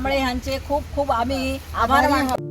कांबळे यांचे खूप खूप आम्ही आभार मानतो.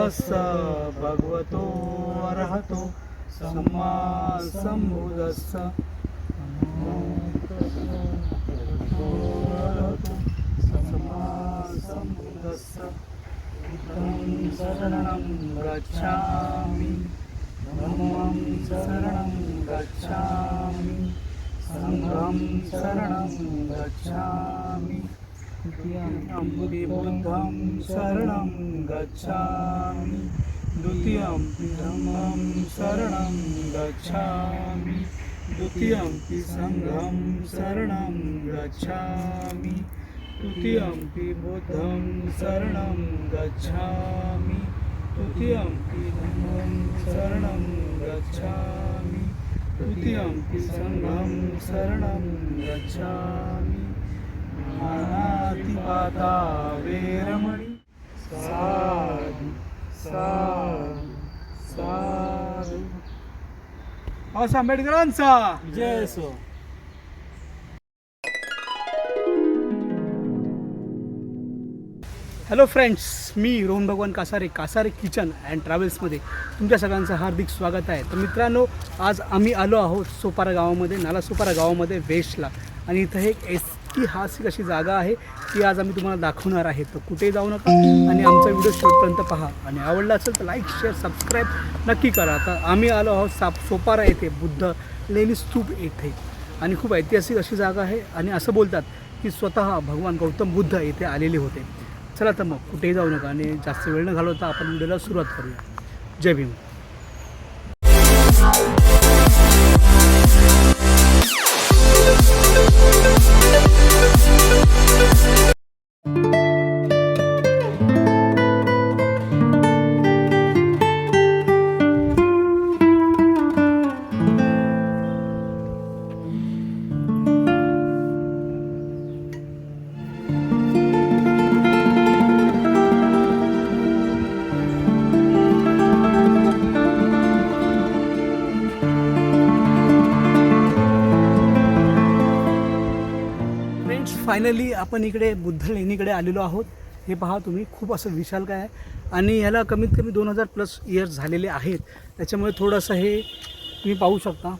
तस्स भगवतो अर्हतो सम्मा सम्बुद्धस्स शरणं गच्छामि। धम्मं शरणं गच्छामि। सङ्घं शरणं गच्छामि। द्वितीयं बुद्धं शरणं गच्छामि। द्वितीयं धम्मं शरणं गच्छामि। द्वितीयं सङ्घं शरणं गच्छामि। तृतीयं बुद्धं शरणं गच्छामि। तृतीयं धम्मं शरणं गच्छामि। तृतीयं सङ्घं शरणं गच्छामि। अनातिपाता वेरमणि साधु साधु साधु आंबेडकरांचा जय असो हॅलो फ्रेंड्स मी रोहन भगवान कासारे कासारे किचन अँड ट्रॅव्हल्समध्ये तुमच्या सगळ्यांचं हार्दिक स्वागत आहे. तर मित्रांनो आज आम्ही आलो आहोत सोपारा गावामध्ये नाला सोपारा गावामध्ये वेस्टला. आणि इथं एक एस ऐतिहासिक अशी जागा आहे ती आज आम्ही तुम्हाला दाखवणार आहे. तर कुठे जाऊ नका आणि आमचा व्हिडिओ शेवटपर्यंत पहा. आणि आवडला असेल तर लाईक शेअर सबस्क्राईब नक्की करा. तर आम्ही आलो आहोत साप सोपारा येथे बुद्ध लेणी स्तूप येथे. आणि खूप ऐतिहासिक अशी जागा आहे आणि असं बोलतात की स्वतः भगवान गौतम बुद्ध येथे आलेले होते. चला तर मग कुठेही जाऊ नका आणि जास्त वेळ न घालवता आपण व्हिडिओला सुरुवात करूया. जय भीम. फायनली आपण इकडे बुद्ध लेणीकडे आलेलो आहोत. हे पहा तुम्ही खूप असं विशाल काय आहे. आणि ह्याला कमीत कमी दोन हजार प्लस इयर्स झालेले आहेत. त्याच्यामुळे थोडंसं हे तुम्ही पाहू शकता.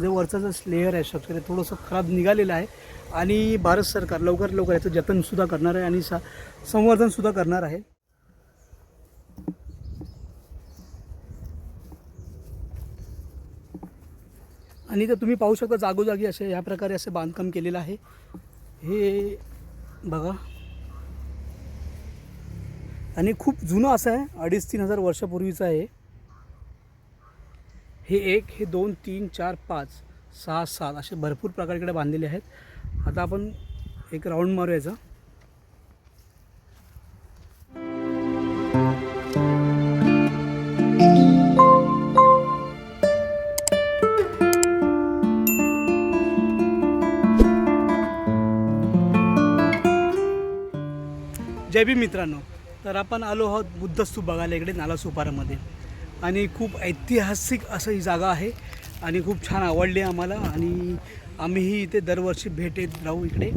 जे वरचं जे स्लेअर आहे स्ट्रक्चर आहे थोडंसं खराब निघालेलं आहे. आणि भारत सरकार लवकर लवकर याचं जतनसुद्धा करणार आहे आणि सा संवर्धनसुद्धा करणार आहे. आणि तर तुम्ही पाहू शकता जागोजागी असे ह्या प्रकारे असे बांधकाम केलेलं आहे. हे बघा. आणि खूप जुनं असं आहे अडीच तीन हजार वर्षापूर्वीचं आहे. हे एक हे दोन तीन चार पाच सहा सात असे भरपूर प्रकार इकडे बांधलेले आहेत. आता आपण एक राऊंड मारूयाचा. जय बी मित्रांनो तर आपण आलो आहोत बुद्धस्तूप बघायला इकडे नाला सुपारामध्ये. आणि खूप ऐतिहासिक असं ही जागा आहे आणि खूप छान आवडली आम्हाला आणि आम्हीही इथे दरवर्षी भेट येत राहू इकडे.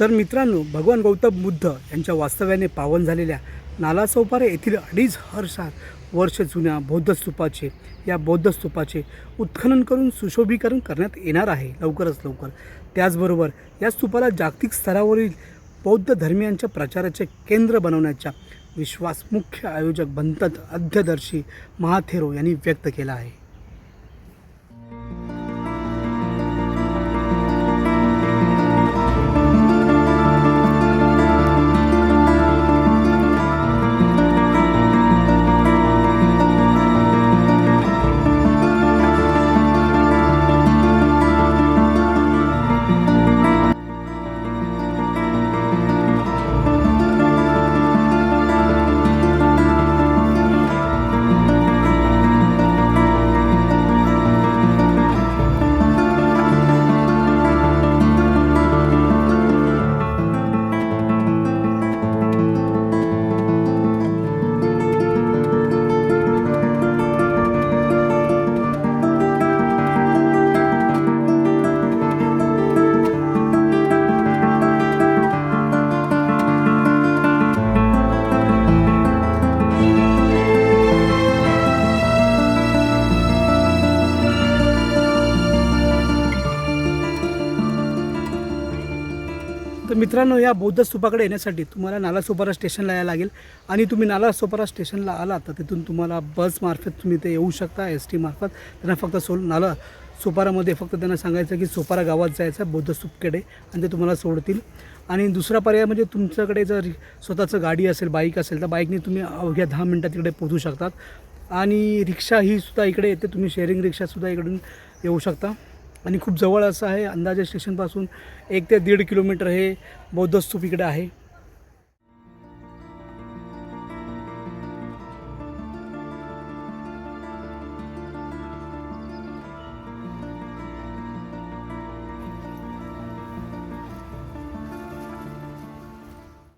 तर मित्रांनो भगवान गौतम बुद्ध यांच्या वास्तव्याने पावन झालेल्या नाला येथील अडीच हर्षात वर्ष जुन्या बौद्ध स्तूपाचे या बौद्ध स्तूपाचे उत्खनन करून सुशोभीकरण करण्यात येणार आहे लवकरच लवकर. त्याचबरोबर या स्तूपाला जागतिक स्तरावरील बौद्ध धर्मियांच्या प्रचाराचे केंद्र बनवण्याचा विश्वास मुख्य आयोजक बनतत अध्यदर्शी महाथेरो यांनी व्यक्त केला आहे. मित्रांनो या बौद्ध स्तूपाकडे येण्यासाठी तुम्हाला नालासोपारा स्टेशनला यायला लागेल. आणि तुम्ही नालासोपारा स्टेशनला आला तर तिथून तुम्हाला बसमार्फत तुम्ही ते येऊ शकता एस टीमार्फत त्यांना फक्त सोल नाला सोपारामध्ये फक्त त्यांना सांगायचं की सोपारा गावात जायचं बौद्ध स्तूपकडे आणि ते तुम्हाला सोडतील. आणि दुसरा पर्याय म्हणजे तुमच्याकडे जर स्वतःचं गाडी असेल बाईक असेल तर बाईकने तुम्ही अवघ्या दहा मिनटात तिकडे पोहोचू शकतात. आणि रिक्षा ही सुद्धा इकडे येते तुम्ही शेअरिंग रिक्षासुद्धा इकडून येऊ शकता. आणि खूप जवळ असं आहे. अंदाजे स्टेशनपासून एक ते दीड किलोमीटर हे बौद्ध स्तूप इकडे आहे.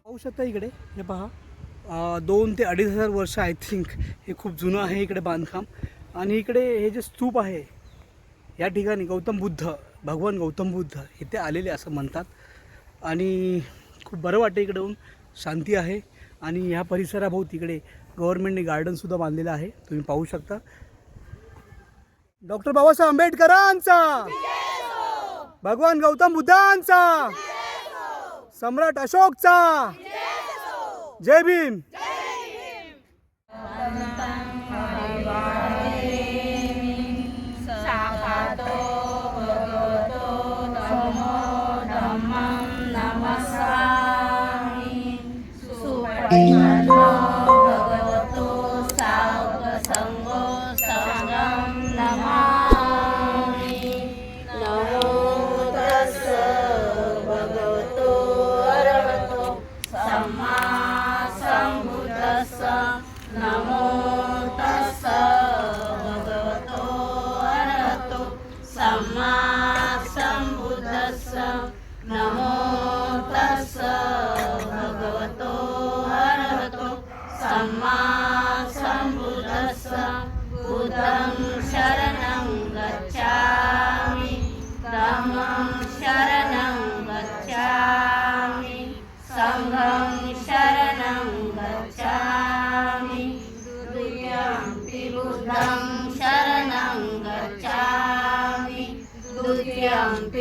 पाहू शकता इकडे हे पहा. दोन ते अडीच हजार वर्ष आय थिंक हे खूप जुनं आहे इकडे बांधकाम. आणि इकडे हे जे स्तूप आहे या ठिकाणी गौतम बुद्ध भगवान गौतम बुद्ध इथे आलेले असं म्हणतात. आणि खूप बरं वाटतं इकडे येऊन. शांती आहे. आणि ह्या परिसराभोवती इकडे गव्हर्नमेंटने गार्डनसुद्धा बांधलेलं आहे. तुम्ही पाहू शकता. डॉक्टर बाबासाहेब आंबेडकरांचा! भगवान गौतम बुद्धांचा! सम्राट अशोकचा! जय भीम! Ay.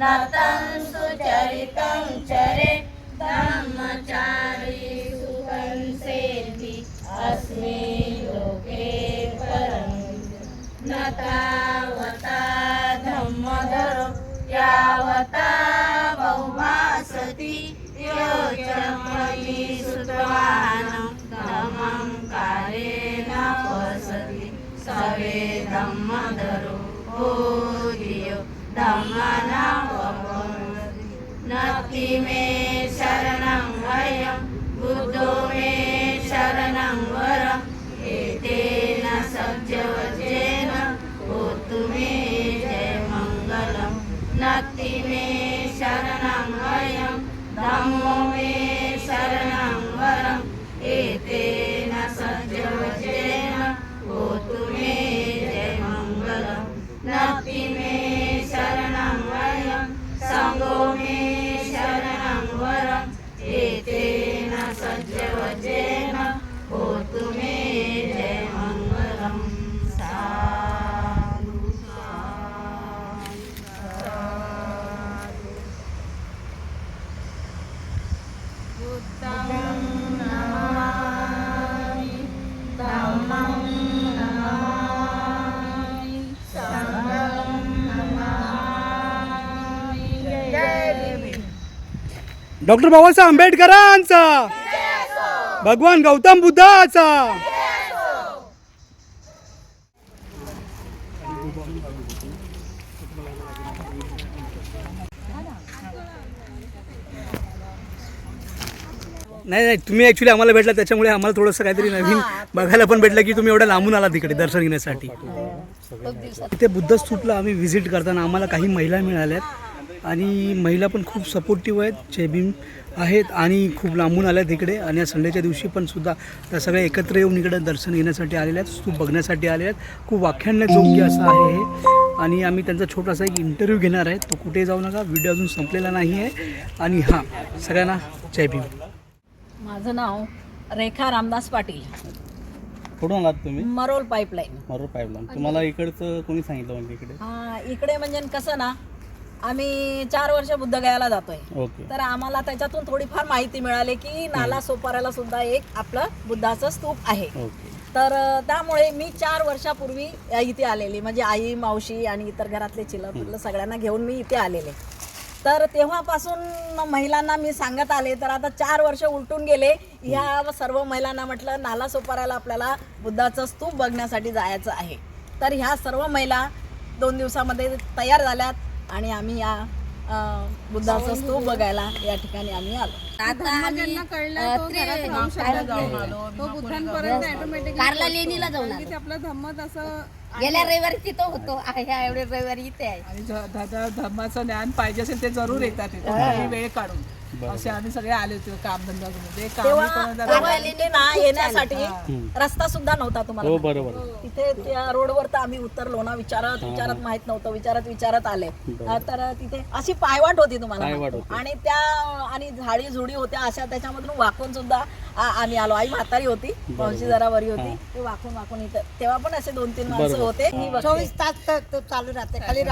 नतं सुचरितं चरे ब्रह्मचारी सुखं सेति अस्मिन् लोके परम् न तावता धम्मधरो यावता बहुमासति योजमयि सुतवानं धम्मं कालेन वसति। सवे धम्मधरो बोधियो धम्मनावमति नति मे शरणं वयं बुद्धो डॉक्टर बाबासाहेब आंबेडकरांचा. भगवान गौतम बुद्धाचा. नाही नाही तुम्ही ॲक्च्युली आम्हाला भेटला त्याच्यामुळे आम्हाला थोडंसं काहीतरी नवीन बघायला पण भेटलं की तुम्ही एवढ्या लांबून आला तिकडे दर्शन घेण्यासाठी. तिथे बुद्ध स्तूपला आम्ही व्हिजिट करताना आम्हाला काही महिला मिळाल्यात. आणि महिला पण खूप सपोर्टिव्ह आहेत. जय भीम आहेत आणि खूप लांबून आल्या तिकडे आणि या संडेच्या दिवशी पण सुद्धा त्या सगळ्या एकत्र येऊन इकडे दर्शन घेण्यासाठी आलेल्या आहेत. स्तूप बघण्यासाठी आलेल्या आहेत. खूप व्याख्यानयोग्य असं आहे हे. आणि आम्ही त्यांचा छोटासा एक इंटरव्ह्यू घेणार आहे. तो कुठे जाऊ नका. व्हिडिओ अजून संपलेला नाही आहे. आणि हां सगळ्यांना जय भीम. माझं नाव रेखा रामदास पाटील. कुठून आलात तुम्ही? मरोल पाईपलाईन. मरोड पाईपलाईन. तुम्हाला इकडचं कोणी सांगितलं म्हणजे इकडे? हा इकडे म्हणजे कसं ना आम्ही चार वर्ष बुद्धगयाला जातोय. ओके. तर आम्हाला त्याच्यातून थोडीफार माहिती मिळाली की नाला सोपाऱ्याला सुद्धा एक आपलं बुद्धाचं स्तूप आहे. ओके. तर त्यामुळे मी चार वर्षापूर्वी इथे आलेली. म्हणजे आई मावशी आणि इतर घरातले पिल्लर सगळ्यांना घेऊन मी इथे आलेले. तर तेव्हापासून महिलांना मी सांगत आले. तर आता चार वर्ष उलटून गेले. ह्या सर्व महिलांना म्हटलं नाला सोपाऱ्याला आपल्याला बुद्धाचं स्तूप बघण्यासाठी जायचं आहे. तर ह्या सर्व महिला दोन दिवसामध्ये तयार झाल्यात. आणि आम्ही या बुद्धाचं स्तूप बघायला या ठिकाणी आम्ही आलो. आता आम्ही कारला लेणीला जाऊन आलो. आपला धम्मत असं गेल्या रविवारी तिथं होतो. आ- ह्या एवढे रविवारी इथे आहे. आणि ज- दादा धर्माचं ज्ञान पाहिजे असेल ते जरूर येतात इथे. वेळ काढून. असे आम्ही सगळे आले होते कामधंदा काम तेव्हा इथे ना येण्यासाठी रस्ता सुद्धा नव्हता तुम्हाला. हो बरोबर. तिथे त्या रोडवर तर आम्ही उतरलो ना विचारत विचारत माहीत नव्हतं विचारत विचारत आले. तर तिथे अशी पायवाट होती तुम्हाला. पायवाट माहिती. होती. आणि त्या आणि झाडी झुडी होत्या अशा त्याच्यामधून वाकून सुद्धा आम्ही आलो. आई म्हातारी होती. मावशी जरा बरी होती. ते वाकून वाकून इथं तेव्हा पण असे दोन तीन माणसं होते. चोवीस तास तर चालू राहते. खाली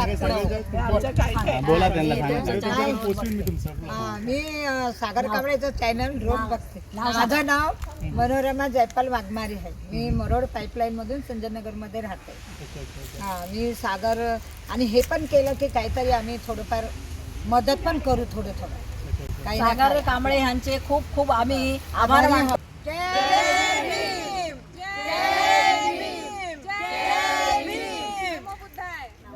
हा, हा, मी सागर कांबळेचं चॅनल रोज बघते. माझं नाव मनोरमा जयपाल वाघमारे आहे. मी मरोड पाईपलाईन मधून संजयनगरमध्ये राहते हा मी सागर आणि हे पण केलं की काहीतरी आम्ही थोडंफार मदत पण करू थोडं थोडं. काही सागर कांबळे यांचे खूप खूप आम्ही आभार मानतो.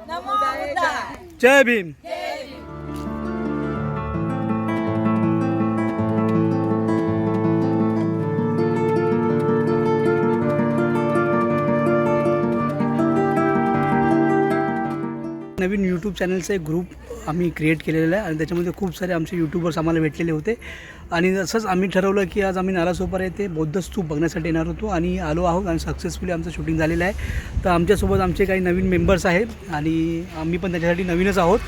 नमो बुद्धाय. जय भीम. नवीन यूट्यूब चॅनलचा एक ग्रुप आम्ही क्रिएट केलेला आहे. आणि त्याच्यामध्ये खूप सारे आमचे यूट्यूबर्स आम्हाला भेटलेले होते. आणि असंच आम्ही ठरवलं की आज आम्ही नालासोपार येथे बौद्ध स्तूप बघण्यासाठी येणार होतो. आणि आलो आहोत आणि सक्सेसफुली आमचं शूटिंग झालेलं आहे. तर आमच्यासोबत आमचे काही नवीन मेंबर्स आहेत. आणि आम्ही पण त्याच्यासाठी नवीनच आहोत.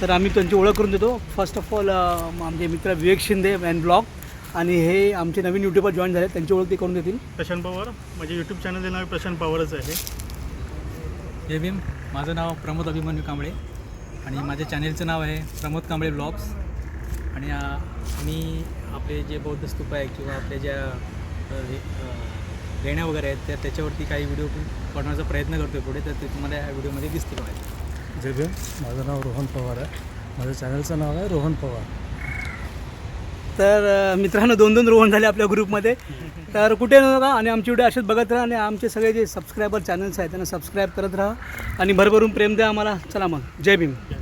तर आम्ही त्यांची ओळख करून देतो. फर्स्ट ऑफ ऑल आमचे मित्र विवेक शिंदे अँड ब्लॉग आणि हे आमचे नवीन युट्यूबर जॉईन झाले. त्यांची ओळख ते करून देतील. प्रशांत पवार. माझे यूट्यूब चॅनलचे नाव प्रशांत पवारच आहे. जय भीम. माझं नाव प्रमोद अभिमन्यू कांबळे. आणि माझ्या चॅनेलचं नाव आहे प्रमोद कांबळे ब्लॉग्स. आणि मी आपले जे बौद्ध स्तूप आहे किंवा आपले ज्या लेण्या वगैरे आहेत त्या त्याच्यावरती काही व्हिडिओ बनवण्याचा प्रयत्न करतो आहे पुढे तर ते तुम्हाला या व्हिडिओमध्ये दिसतील आहे जय भीम. माझं नाव रोहन पवार आहे. माझ्या चॅनलचं नाव आहे रोहन पवार. तर मित्रांनो दोन दोन रोहन झाले आपल्या ग्रुपमध्ये. तर कुठे न नका आणि आमची व्हिडिओ असेच बघत राहा आणि आमचे सगळे जे सबस्क्रायबर चॅनल्स आहेत त्यांना सबस्क्राईब करत राहा. आणि भरभरून प्रेम द्या आम्हाला. चला मग. जय भीम.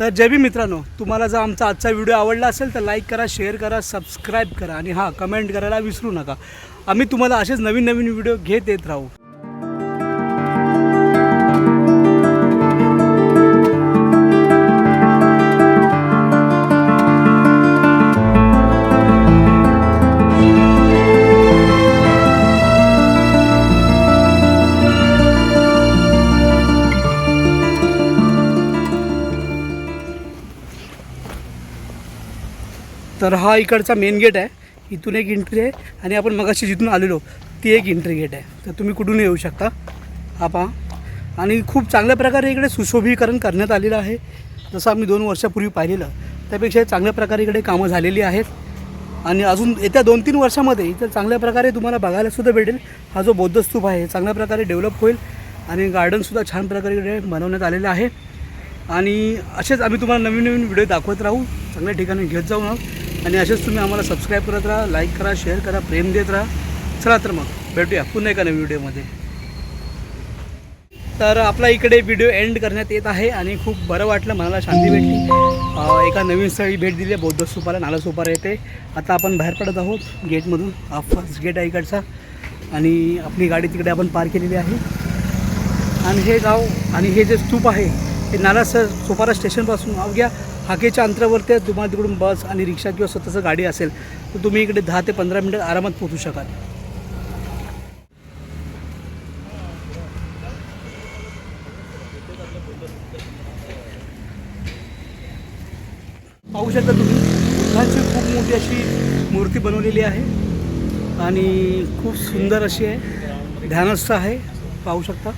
तर जय भी मित्रांनो तुम्हाला जर आमचा आजचा व्हिडिओ आवडला असेल तर लाईक करा शेअर करा सबस्क्राईब करा आणि हां कमेंट करायला विसरू नका. आम्ही तुम्हाला असेच नवीन नवीन व्हिडिओ घेत येत राहू. तर हा इकडचा मेन गेट आहे. इथून एक एंट्री आहे आणि आपण मगाशी जिथून आलेलो ती एक एंट्री गेट आहे. तर तुम्ही कुठून येऊ शकता. हा पहा. आणि खूप चांगल्या प्रकारे इकडे सुशोभीकरण करण्यात आलेलं आहे. जसं आम्ही दोन वर्षापूर्वी पाहिलेलं त्यापेक्षा चांगल्या प्रकारे इकडे कामं झालेली आहेत. आणि अजून येत्या दोन तीन वर्षामध्ये इथं चांगल्या प्रकारे तुम्हाला बघायलासुद्धा भेटेल. हा जो बौद्ध स्तूप आहे चांगल्या प्रकारे डेव्हलप होईल आणि गार्डनसुद्धा छान प्रकारे इकडे बनवण्यात आलेलं आहे. आणि असेच आम्ही तुम्हाला नवीन नवीन व्हिडिओ दाखवत राहू. चांगल्या ठिकाणी घेत जाऊ आहोत आणि असेच तुम्ही आम्हाला सबस्क्राईब करत राहा लाईक करा शेअर करा प्रेम देत राहा. चला तर मग भेटूया पुन्हा एका नवीन व्हिडिओमध्ये तर आपला इकडे व्हिडिओ एंड करण्यात येत आहे आणि खूप बरं वाटलं मनाला शांती भेटली. एका नवीन स्थळी भेट दिली आहे बौद्ध स्तूपाला नाला स्तूपाला येते आता आपण बाहेर पडत आहोत गेटमधून हा फर्स्ट गेट आहे इकडचा. आणि आपली गाडी तिकडे आपण पार केलेली आहे. आणि हे गाव आणि हे जे स्तूप आहे हे नाला स सोपारा स्टेशनपासून अवघ्या हाकेच्या अंतरावरती तुम्हाला तिकडून बस आणि रिक्षा किंवा स्वतःचं गाडी असेल तर तुम्ही इकडे दहा ते पंधरा मिनटात आरामात पोहोचू शकाल. पाहू शकता तुम्ही बुद्धाची खूप मोठी अशी मूर्ती बनवलेली आहे आणि खूप सुंदर अशी आहे. ध्यानस्थ आहे पाहू शकता.